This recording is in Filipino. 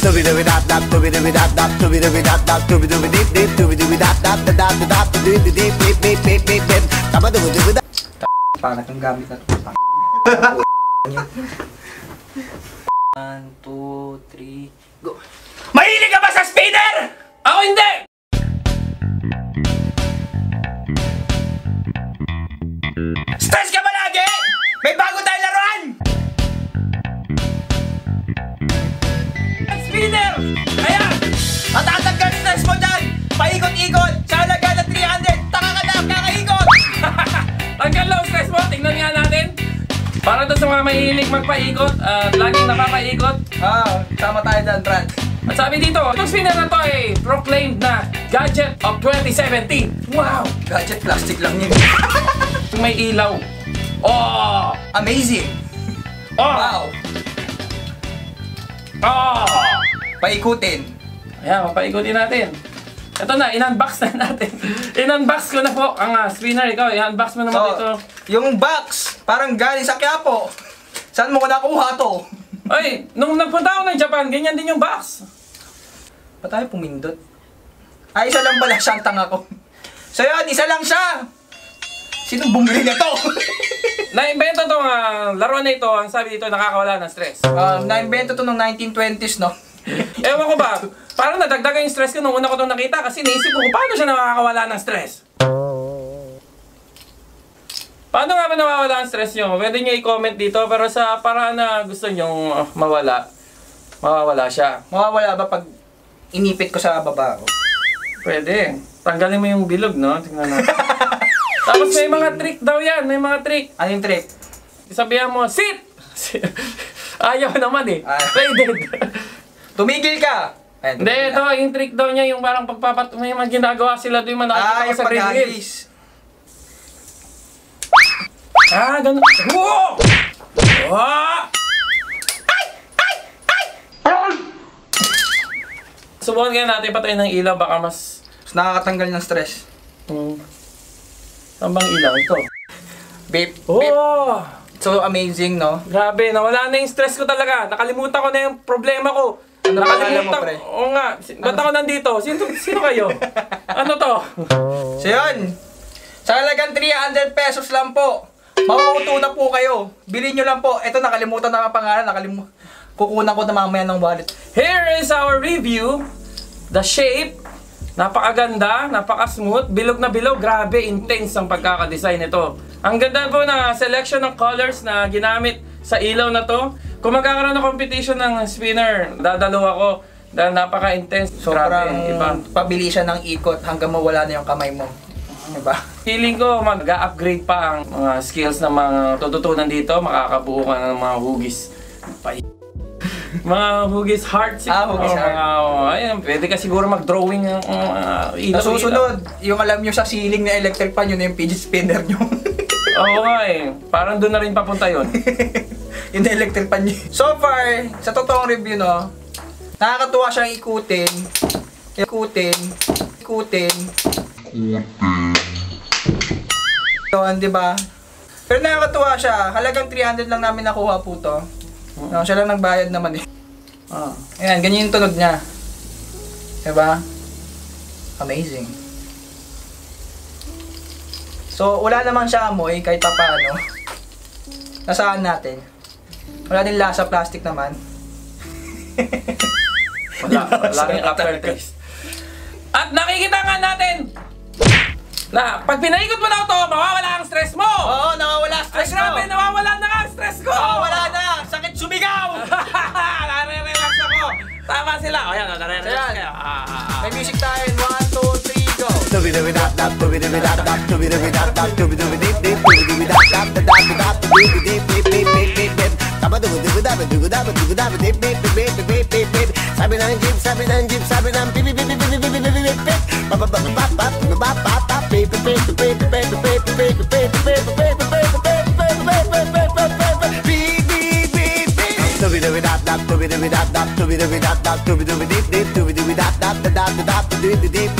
to be doing that, doobie doobie dop dop doobie doobie dop dop doobie that, dop dop doobie doobie deep deep to be doobie dop that da that, that to doobie the deep deep deep deep deep deep deep deep. doobie dop panak ang gamit at One, two, three, go! Mahilig ka ba sa spinner? Ako hindi! Tanggal lang stress mo! Tingnan nga natin! Para doon sa mga mahilig magpaikot at laging napapaikot, Ah, sama tayo dyan, Brad. at sabi dito, itong spinner na to ay proclaimed na Gadget of 2017. Wow! Gadget plastic lang yun. May ilaw. Oh! Amazing! Oh! Wow! Oh! Paikutin. Ayan, mapaikutin natin. Ito na, in-unbox na natin. in-unbox ko na po ang ah, spinner. Ikaw, in-unbox mo naman So, dito. yung box, parang galing sa Quiapo. Saan mo ko nakuha to? Ay, nung nagpunta ako ng Japan, ganyan din yung box. Ba't tayo pumindot? Ay, isa lang pala siyang tanga ko. So yun, isa lang siya! Sinong bumili na to? Na-invento tong uh, laro na ito, ang sabi dito, nakakawala ng stress. um, na-invento to noong 1920s, no? Ewan ko ba, parang nadagdagan yung stress ko nung una ko itong nakita kasi naisip ko kung paano siya nakakawala ng stress. Paano nga ba nawawala ang stress nyo? Pwede nyo i-comment dito pero sa paraan na gusto nyo uh, mawala, mawawala siya. Mawawala ba pag inipit ko sa baba ko? Pwede. Tanggalin mo yung bilog, no? Tingnan natin. Tapos may mga trick daw yan, may mga trick. Ano yung trick? Sabihan mo, sit! Ayaw naman eh. Ah. Pwede. Tumigil ka! Hindi, ito, yung trick daw niya, yung parang pagpapat, may mga ginagawa sila doon, nakikita Ah, ko sa Green Hills. Ah, ganun. Wow! Wow! Subukan kaya natin patayin ng ilaw, baka mas... Mas nakakatanggal ng stress. Hmm. Saan bang ilaw ito? Babe, babe, Oh! so amazing, no? Grabe, nawala na yung stress ko talaga. Nakalimutan ko na yung problema ko. Ano pangalan mo, pre? Oo nga. Ba't ako nandito? Sino, sino kayo? ano to? So yun, sa halagang 300 pesos lang po, mauuto na po kayo. Bilhin nyo lang po. Ito, nakalimutan na ang pangalan. Nakalimutan. Kukunan ko na mamaya ng wallet. Here is our review. The shape. Napakaganda, napaka-smooth, bilog na bilog, grabe, intense ang pagkakadesign nito. Ang ganda po na selection ng colors na ginamit sa ilaw na to. Kung magkakaroon ng competition ng spinner, dadalo ako dahil napaka-intense. Sobrang Grabe, iba. pabilisan ng ikot hanggang mawala na yung kamay mo. Diba? Feeling ko mag-upgrade pa ang mga skills ng mga tututunan dito, makakabuo ka ng mga hugis. Pa- mga hugis hearts. Ah, hugis heart. Mga, oh, ayun, pwede ka siguro mag-drawing ng uh, ilaw. Nasusunod, yung alam nyo sa ceiling na electric fan, yun na yung fidget spinner nyo. Oo nga eh. Parang doon na rin papunta yun. yung electric fan nyo. So far, sa totoong review, no, nakakatuwa siyang ikutin. Ikutin. Ikutin. Yun, di ba? Pero nakakatuwa siya. Halagang 300 lang namin nakuha po to. No, siya lang nagbayad naman eh. Ah. Ayan, ganyan yung tunog niya. Diba? Amazing. So, wala naman siya amoy kahit pa paano. Nasaan natin? Wala din lasa plastic naman. Wala, wala rin aftertaste. At nakikita nga natin na pag pinaikot mo daw to, mawawala ang stress mo! Oo, nakawala Ay, stress grabe, ko. nawawala na ang stress ko! Nakawala na! Sakit sumigaw! Nare-relax ako! Tama sila! O yan, nare-relax kayo. Ah, ah, ah. May music tayo. dooby dooby dop dop dooby dooby dop dop dooby dooby dop dop dooby dooby deep deep dooby dooby dop dop da da da da deep